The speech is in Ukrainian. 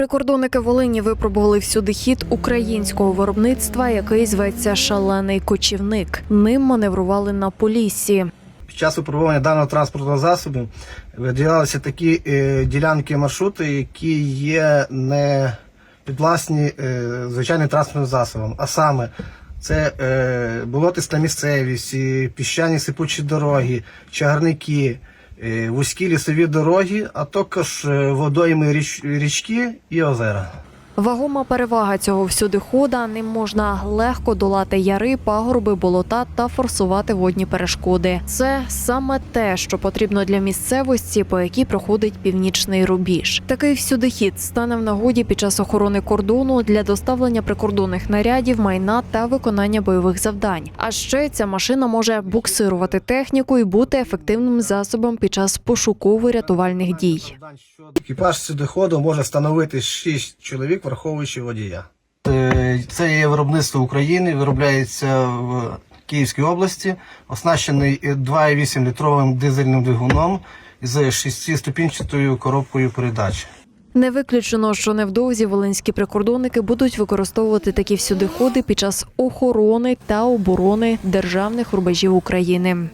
Прикордонники Волині випробували всюди хід українського виробництва, який зветься шалений кочівник. Ним маневрували на поліссі. Під час випробування даного транспортного засобу виділялися такі е, ділянки маршруту, які є не підвласні е, звичайним транспортним засобам. А саме це е, болотиста місцевість, піщані сипучі дороги, чагарники, вузькі лісові дороги, а також е, водойми річ, річки і озера. Вагома перевага цього всюдихода ним можна легко долати яри, пагорби, болота та форсувати водні перешкоди. Це саме те, що потрібно для місцевості, по якій проходить північний рубіж. Такий всюдихід стане в нагоді під час охорони кордону для доставлення прикордонних нарядів, майна та виконання бойових завдань. А ще ця машина може буксирувати техніку і бути ефективним засобом під час пошуково-рятувальних дій. Екіпаж сюдоходу може становити 6 чоловік, враховуючи водія. Е, Це є виробництво України, виробляється в Київській області, оснащений 2,8 літровим дизельним двигуном з 6-ступінчатою коробкою передач. Не виключено, що невдовзі волинські прикордонники будуть використовувати такі всюдиходи під час охорони та оборони державних рубежів України.